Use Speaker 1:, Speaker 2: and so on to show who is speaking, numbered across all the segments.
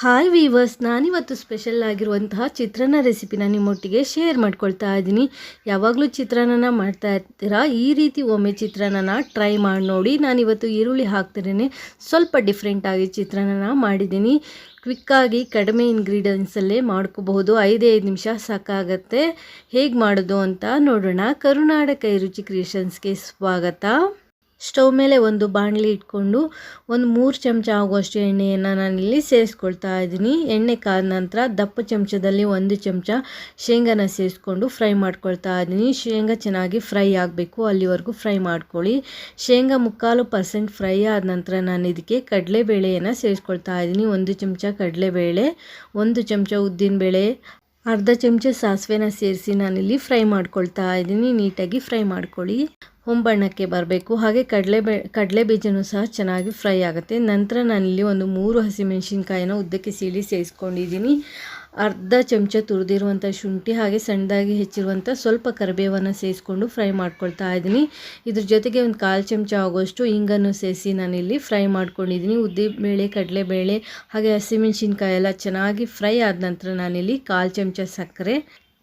Speaker 1: Hi viewers ನಾನಿವತ್ತು special ಆಗಿರುವಂತಹ ಚಿತ್ರಾನ್ನ ರೆಸಿಪಿನ ನಿಮ್ಮೊಟ್ಟಿಗೆ ಶೇರ್ ಮಾಡ್ಕೊಳ್ತಾ ಇದ್ದೀನಿ. ಯಾವಾಗಲೂ ಚಿತ್ರಾನ್ನ ಮಾಡ್ತಾ ಇರ್ತೀರಾ? ಈ ರೀತಿ ಒಮ್ಮೆ ಚಿತ್ರಾನ್ನ ಟ್ರೈ ಮಾಡಿ ನೋಡಿ. ನಾನಿವತ್ತು ಈರುಳ್ಳಿ ಹಾಕ್ತಿರೇನೆ ಸ್ವಲ್ಪ ಡಿಫ್ರೆಂಟಾಗಿ ಚಿತ್ರಾನ್ನ ಮಾಡಿದ್ದೀನಿ. ಕ್ವಿಕ್ಕಾಗಿ ಕಡಿಮೆ ಇಂಗ್ರೀಡಿಯೆಂಟ್ಸಲ್ಲೇ ಮಾಡ್ಕೋಬಹುದು. ಐದೇ ಐದು ನಿಮಿಷ ಸಾಕಾಗತ್ತೆ. ಹೇಗೆ ಮಾಡೋದು ಅಂತ ನೋಡೋಣ. ಕರುನಾಡ ಕೈ ರುಚಿ ಕ್ರಿಯೇಷನ್ಸ್ಗೆ ಸ್ವಾಗತ. ಸ್ಟವ್ ಮೇಲೆ ಒಂದು ಬಾಣಲಿ ಇಟ್ಕೊಂಡು ಒಂದು ಮೂರು ಚಮಚ ಆಗುವಷ್ಟು ಎಣ್ಣೆಯನ್ನು ನಾನಿಲ್ಲಿ ಸೇರಿಸ್ಕೊಳ್ತಾ ಇದ್ದೀನಿ. ಎಣ್ಣೆ ಕಾದ ನಂತರ ದಪ್ಪ ಚಮಚದಲ್ಲಿ ಒಂದು ಚಮಚ ಶೇಂಗಾನ ಸೇರಿಸ್ಕೊಂಡು ಫ್ರೈ ಮಾಡ್ಕೊಳ್ತಾ ಇದ್ದೀನಿ. ಶೇಂಗಾ ಚೆನ್ನಾಗಿ ಫ್ರೈ ಆಗಬೇಕು. ಅಲ್ಲಿವರೆಗೂ ಫ್ರೈ ಮಾಡ್ಕೊಳ್ಳಿ. ಶೇಂಗಾ ಮುಕ್ಕಾಲು ಪರ್ಸೆಂಟ್ ಫ್ರೈ ಆದ ನಂತರ ನಾನು ಇದಕ್ಕೆ ಕಡಲೆಬೇಳೆಯನ್ನು ಸೇರಿಸ್ಕೊಳ್ತಾ ಇದ್ದೀನಿ. ಒಂದು ಚಮಚ ಕಡಲೆಬೇಳೆ, ಒಂದು ಚಮಚ ಉದ್ದಿನಬೇಳೆ ಅರ್ಧ ಚಮಚ ಸಾಸಿವೆನ ಸೇರಿಸಿ ನಾನಿಲ್ಲಿ ಫ್ರೈ ಮಾಡ್ಕೊಳ್ತಾ ಇದ್ದೀನಿ. ನೀಟಾಗಿ ಫ್ರೈ ಮಾಡ್ಕೊಳ್ಳಿ. ಹೊಂಬಣ್ಣಕ್ಕೆ ಬರಬೇಕು. ಹಾಗೆ ಕಡಲೆ ಬೆ, ಕಡಲೆ ಬೀಜನೂ ಸಹ ಚೆನ್ನಾಗಿ ಫ್ರೈ ಆಗುತ್ತೆ. ನಂತರ ನಾನಿಲ್ಲಿ ಒಂದು ಮೂರು ಹಸಿಮೆಣಸಿನ್ಕಾಯಿನ ಉದ್ದಕ್ಕೆ ಸೀಳಿ ಸೇರಿಸ್ಕೊಂಡಿದ್ದೀನಿ. ಅರ್ಧ ಚಮಚ ತುರಿದಿರುವಂಥ ಶುಂಠಿ ಹಾಗೆ ಸಣ್ಣದಾಗಿ ಹೆಚ್ಚಿರುವಂಥ ಸ್ವಲ್ಪ ಕರಿಬೇವನ್ನು ಸೇರಿಸ್ಕೊಂಡು ಫ್ರೈ ಮಾಡ್ಕೊಳ್ತಾ ಇದ್ದೀನಿ. ಇದ್ರ ಜೊತೆಗೆ ಒಂದು ಕಾಲು ಚಮಚ ಆಗೋಷ್ಟು ಹಿಂಗನ್ನು ಸೇರಿಸಿ ನಾನಿಲ್ಲಿ ಫ್ರೈ ಮಾಡ್ಕೊಂಡಿದ್ದೀನಿ. ಉದ್ದಿಬೇಳೆ ಕಡಲೆಬೇಳೆ ಹಾಗೆ ಹಸಿಮೆಣಸಿನ್ಕಾಯಿ ಎಲ್ಲ ಚೆನ್ನಾಗಿ ಫ್ರೈ ಆದ ನಂತರ ನಾನಿಲ್ಲಿ ಕಾಲು ಚಮಚ ಸಕ್ಕರೆ,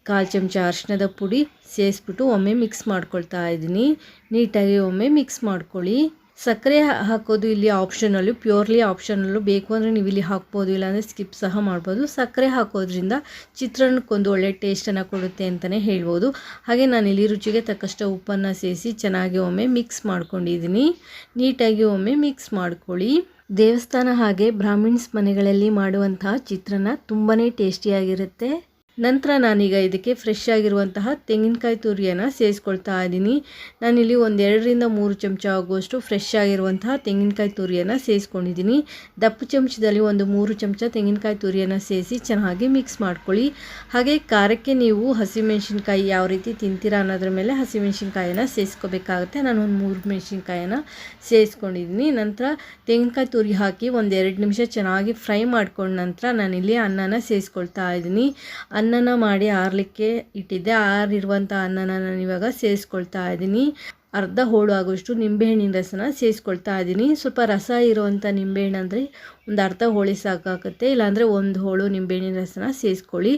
Speaker 1: ಕಾಲು ಚಮಚ ಅರಿಶಿಣದ ಪುಡಿ ಸೇರಿಸ್ಬಿಟ್ಟು ಒಮ್ಮೆ ಮಿಕ್ಸ್ ಮಾಡ್ಕೊಳ್ತಾ ಇದ್ದೀನಿ. ನೀಟಾಗಿ ಒಮ್ಮೆ ಮಿಕ್ಸ್ ಮಾಡ್ಕೊಳ್ಳಿ. ಸಕ್ಕರೆ ಹಾಕೋದು ಇಲ್ಲಿ ಆಪ್ಷನಲ್ಲು ಪ್ಯೂರ್ಲಿ ಆಪ್ಷನಲ್ಲು ಬೇಕು ಅಂದರೆ ನೀವು ಇಲ್ಲಿ ಹಾಕ್ಬೋದು, ಇಲ್ಲಾಂದರೆ ಸ್ಕಿಪ್ ಸಹ ಮಾಡ್ಬೋದು. ಸಕ್ಕರೆ ಹಾಕೋದ್ರಿಂದ ಚಿತ್ರಾನ್ನಕ್ಕೊಂದು ಒಳ್ಳೆ ಟೇಸ್ಟನ್ನು ಕೊಡುತ್ತೆ ಅಂತಲೇ ಹೇಳ್ಬೋದು. ಹಾಗೆ ನಾನು ಇಲ್ಲಿ ರುಚಿಗೆ ತಕ್ಕಷ್ಟು ಉಪ್ಪನ್ನು ಸೇರಿಸಿ ಚೆನ್ನಾಗಿ ಒಮ್ಮೆ ಮಿಕ್ಸ್ ಮಾಡ್ಕೊಂಡಿದ್ದೀನಿ. ನೀಟಾಗಿ ಒಮ್ಮೆ ಮಿಕ್ಸ್ ಮಾಡ್ಕೊಳ್ಳಿ. ದೇವಸ್ಥಾನ ಹಾಗೆ ಬ್ರಾಹ್ಮಿಣ್ಸ್ ಮನೆಗಳಲ್ಲಿ ಮಾಡುವಂತಹ ಚಿತ್ರಾನ್ನ ತುಂಬಾ ಟೇಸ್ಟಿಯಾಗಿರುತ್ತೆ ನಂತರ ನಾನೀಗ ಇದಕ್ಕೆ ಫ್ರೆಶ್ ಆಗಿರುವಂತಹ ತೆಂಗಿನಕಾಯಿ ತುರಿಯನ್ನು ಸೇರಿಸ್ಕೊಳ್ತಾ ಇದ್ದೀನಿ. ನಾನಿಲ್ಲಿ ಒಂದೆರಡರಿಂದ ಮೂರು ಚಮಚ ಆಗುವಷ್ಟು ಫ್ರೆಶ್ ಆಗಿರುವಂತಹ ತೆಂಗಿನಕಾಯಿ ತುರಿಯನ್ನು ಸೇರಿಸ್ಕೊಂಡಿದ್ದೀನಿ. ದಪ್ಪ ಚಮಚದಲ್ಲಿ ಒಂದು ಮೂರು ಚಮಚ ತೆಂಗಿನಕಾಯಿ ತುರಿಯನ್ನು ಸೇರಿಸಿ ಚೆನ್ನಾಗಿ ಮಿಕ್ಸ್ ಮಾಡ್ಕೊಳ್ಳಿ. ಹಾಗೆ ಖಾರಕ್ಕೆ ನೀವು ಹಸಿಮೆಣ್ಸಿನ್ಕಾಯಿ ಯಾವ ರೀತಿ ತಿಂತೀರಾ ಅನ್ನೋದ್ರ ಮೇಲೆ ಹಸಿಮೆಣ್ಸಿನ್ಕಾಯನ್ನು ಸೇರಿಸ್ಕೋಬೇಕಾಗುತ್ತೆ. ನಾನು ಒಂದು ಮೂರು ಮೆಣಸಿನ್ಕಾಯನ್ನು ಸೇರಿಸ್ಕೊಂಡಿದ್ದೀನಿ. ನಂತರ ತೆಂಗಿನಕಾಯಿ ತುರಿ ಹಾಕಿ ಒಂದೆರಡು ನಿಮಿಷ ಚೆನ್ನಾಗಿ ಫ್ರೈ ಮಾಡ್ಕೊಂಡ ನಂತರ ನಾನಿಲ್ಲಿ ಅನ್ನನ ಸೇರಿಸ್ಕೊಳ್ತಾ ಇದ್ದೀನಿ. ಅನ್ನನ ಮಾಡಿ ಆರಲಿಕ್ಕೆ ಇಟ್ಟಿದ್ದೆ. ಆರಿರುವಂಥ ಅನ್ನನ ನಾನು ಇವಾಗ ಸೇರಿಸ್ಕೊಳ್ತಾ ಇದ್ದೀನಿ. ಅರ್ಧ ಹೋಳು ಆಗೋಷ್ಟು ನಿಂಬೆಹಣ್ಣಿನ ರಸನ ಸೇರಿಸ್ಕೊಳ್ತಾ ಇದ್ದೀನಿ. ಸ್ವಲ್ಪ ರಸ ಇರುವಂಥ ನಿಂಬೆಹಣ್ಣು ಅಂದರೆ ಒಂದು ಅರ್ಧ ಹೋಳಿ ಸಾಕಾಗುತ್ತೆ. ಇಲ್ಲಾಂದರೆ ಒಂದು ಹೋಳು ನಿಂಬೆಹಣ್ಣಿನ ರಸನ ಸೇರಿಸ್ಕೊಳ್ಳಿ.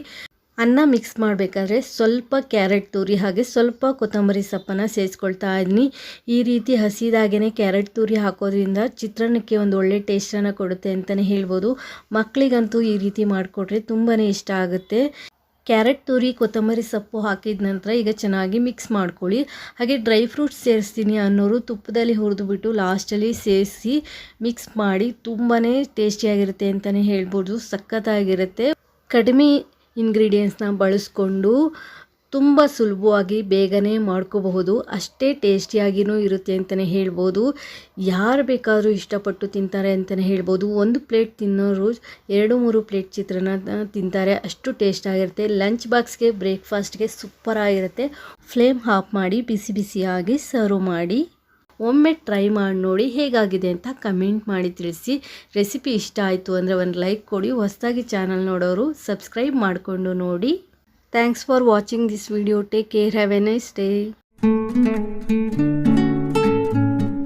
Speaker 1: ಅನ್ನ ಮಿಕ್ಸ್ ಮಾಡಬೇಕಾದ್ರೆ ಸ್ವಲ್ಪ ಕ್ಯಾರೆಟ್ ತುರಿ ಹಾಗೆ ಸ್ವಲ್ಪ ಕೊತ್ತಂಬರಿ ಸೊಪ್ಪನ್ನು ಸೇರಿಸ್ಕೊಳ್ತಾ ಇದ್ದೀನಿ. ಈ ರೀತಿ ಹಸಿದಾಗೇ ಕ್ಯಾರೆಟ್ ತುರಿ ಹಾಕೋದ್ರಿಂದ ಚಿತ್ರಾನ್ನಕ್ಕೆ ಒಂದು ಒಳ್ಳೆ ಟೇಸ್ಟನ್ನು ಕೊಡುತ್ತೆ ಅಂತಲೇ ಹೇಳ್ಬೋದು. ಮಕ್ಕಳಿಗಂತೂ ಈ ರೀತಿ ಮಾಡಿಕೊಟ್ರೆ ತುಂಬಾ ಇಷ್ಟ ಆಗುತ್ತೆ. ಕ್ಯಾರೆಟ್ ತುರಿ, ಕೊತ್ತಂಬರಿ ಸೊಪ್ಪು ಹಾಕಿದ ನಂತರ ಈಗ ಚೆನ್ನಾಗಿ ಮಿಕ್ಸ್ ಮಾಡ್ಕೊಳ್ಳಿ. ಹಾಗೆ ಡ್ರೈ ಫ್ರೂಟ್ಸ್ ಸೇರಿಸ್ತೀನಿ ಅನ್ನೋರು ತುಪ್ಪದಲ್ಲಿ ಹುರಿದುಬಿಟ್ಟು ಲಾಸ್ಟಲ್ಲಿ ಸೇರಿಸಿ ಮಿಕ್ಸ್ ಮಾಡಿ ತುಂಬಾ ಟೇಸ್ಟಿಯಾಗಿರುತ್ತೆ ಅಂತಲೇ ಹೇಳ್ಬೋದು. ಸಖತ್ತಾಗಿರುತ್ತೆ. ಕಡಿಮೆ ಇಂಗ್ರೀಡಿಯೆಂಟ್ಸ್ನ ಬಳಸ್ಕೊಂಡು ತುಂಬ ಸುಲಭವಾಗಿ ಬೇಗನೆ ಮಾಡ್ಕೋಬಹುದು. ಅಷ್ಟೇ ಟೇಸ್ಟಿಯಾಗಿಯೂ ಇರುತ್ತೆ ಅಂತಲೇ ಹೇಳ್ಬೋದು. ಯಾರು ಬೇಕಾದರೂ ಇಷ್ಟಪಟ್ಟು ತಿಂತಾರೆ ಅಂತಲೇ ಹೇಳ್ಬೋದು. ಒಂದು ಪ್ಲೇಟ್ ತಿನ್ನೋರು ಎರಡು, ಮೂರು ಪ್ಲೇಟ್ ಚಿತ್ರಾನ್ನ ತಿಂತಾರೆ. ಅಷ್ಟು ಟೇಸ್ಟ್ ಆಗಿರುತ್ತೆ ಲಂಚ್ ಬಾಕ್ಸ್ಗೆ, ಬ್ರೇಕ್ಫಾಸ್ಟ್ಗೆ ಸೂಪರಾಗಿರುತ್ತೆ. ಫ್ಲೇಮ್ ಆಫ್ ಮಾಡಿ, ಬಿಸಿ ಬಿಸಿಯಾಗಿ ಸರ್ವ್ ಮಾಡಿ. ಒಮ್ಮೆ ಟ್ರೈ ಮಾಡಿ ನೋಡಿ ಹೇಗಾಗಿದೆ ಅಂತ ಕಮೆಂಟ್ ಮಾಡಿ ತಿಳಿಸಿ. ರೆಸಿಪಿ ಇಷ್ಟ ಆಯಿತು ಅಂದರೆ ಒಂದು ಲೈಕ್ ಕೊಡಿ. ಹೊಸದಾಗಿ ಚಾನಲ್ ನೋಡೋರು ಸಬ್ಸ್ಕ್ರೈಬ್ ಮಾಡಿಕೊಂಡು ನೋಡಿ. Thanks for watching this video. Take care. Have a nice day.